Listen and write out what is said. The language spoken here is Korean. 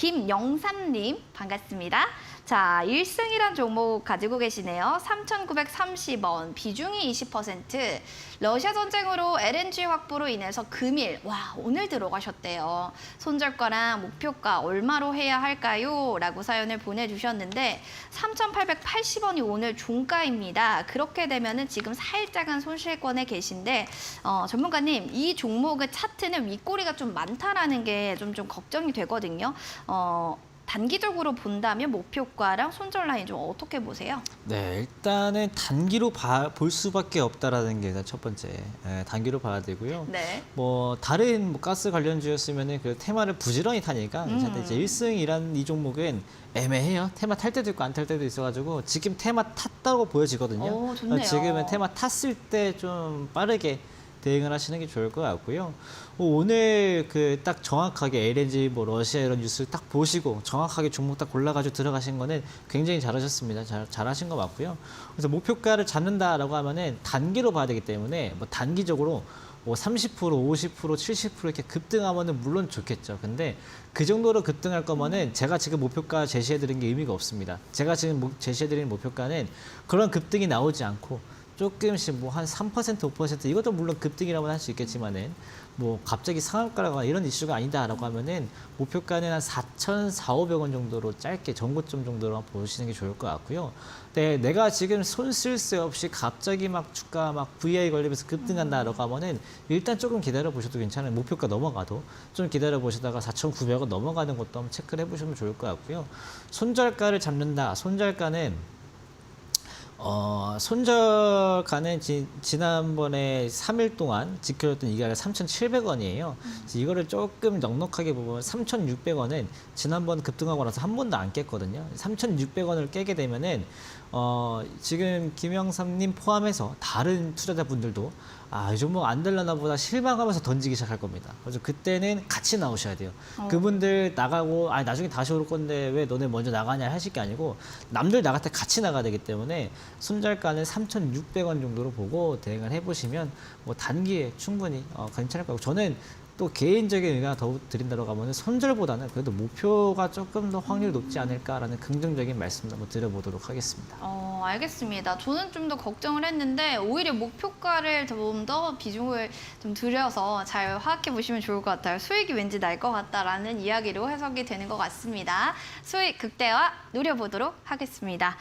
김영삼님 반갑습니다. 자, 1승이란 종목 가지고 계시네요. 3,930원, 비중이 20%. 러시아 전쟁으로 LNG 확보로 인해서 금일, 와, 오늘 들어가셨대요. 손절가랑 목표가 얼마로 해야 할까요? 라고 사연을 보내주셨는데 3,880원이 오늘 종가입니다. 그렇게 되면 은 지금 살짝은 손실권에 계신데 어, 전문가님, 이 종목의 차트는 윗꼬리가 좀 많다라는 게 좀 좀 걱정이 되거든요. 어, 단기적으로 본다면 목표가랑 손절 라인 좀 어떻게 보세요? 네, 일단은 단기로 봐- 볼 수밖에 없다라는 게 일단 첫 번째. 예, 단기로 봐야 되고요. 네. 뭐 다른 뭐 가스 관련주였으면은 그 테마를 부지런히 타니까 음. 이제 1승이란 이 종목은 애매해요. 테마 탈 때도 있고 안 탈 때도 있어가지고 지금 테마 탔다고 보여지거든요. 오, 좋네요. 지금은 테마 탔을 때 좀 빠르게 대응을 하시는 게 좋을 것 같고요. 어, 오늘 그 딱 정확하게 LNG 뭐 러시아 이런 뉴스를 딱 보시고 정확하게 종목 딱 골라가지고 들어가신 거는 굉장히 잘하셨습니다. 잘 잘하신 거 맞고요. 그래서 목표가를 잡는다라고 하면은 단기로 봐야 되기 때문에 뭐 단기적으로 뭐 30%, 50%, 70% 이렇게 급등하면은 물론 좋겠죠. 근데 그 정도로 급등할 거면은 제가 지금 목표가 제시해 드린 게 의미가 없습니다. 제가 지금 목- 제시해 드린 목표가는 그런 급등이 나오지 않고 조금씩 뭐 한 3%, 5% 이것도 물론 급등이라고 할 수 있겠지만은 뭐 갑자기 상한가라거나 이런 이슈가 아니다라고 하면은 목표가는 한 4,400원 정도로 짧게 전고점 정도로 보시는 게 좋을 것 같고요. 네, 내가 지금 손 쓸 새 없이 갑자기 막 주가 막 VI 걸리면서 급등한다라고 하면은 일단 조금 기다려 보셔도 괜찮아요. 목표가 넘어가도 좀 기다려 보시다가 4,900원 넘어가는 것도 한번 체크를 해 보시면 좋을 것 같고요. 손절가를 잡는다. 손절가는 어, 손절 가는 지, 지난번에 3일 동안 지켜졌던 이게 3,700원이에요. 이거를 조금 넉넉하게 보면 3,600원은 지난번 급등하고 나서 한 번도 안 깼거든요. 3,600원을 깨게 되면은 어, 지금 김영삼님 포함해서 다른 투자자분들도 아, 이 종목 안 될라나 보다 실망하면서 던지기 시작할 겁니다. 그래서 그때는 같이 나오셔야 돼요. 어. 그분들 나가고 아, 나중에 다시 올 건데 왜 너네 먼저 나가냐 하실 게 아니고 남들 나갈 때 같이 나가야 되기 때문에 손절가는 3,600원 정도로 보고 대응을 해보시면 뭐 단기에 충분히 어, 괜찮을 거고 저는 또 개인적인 의견 더 드린다고 하면 손절보다는 그래도 목표가 조금 더 확률이 높지 않을까라는 긍정적인 말씀 한번 드려보도록 하겠습니다. 어, 알겠습니다. 저는 좀 더 걱정을 했는데 오히려 목표가를 좀 더 비중을 좀 들여서 잘 파악해 보시면 좋을 것 같아요. 수익이 왠지 날 것 같다라는 이야기로 해석이 되는 것 같습니다. 수익 극대화 노려보도록 하겠습니다.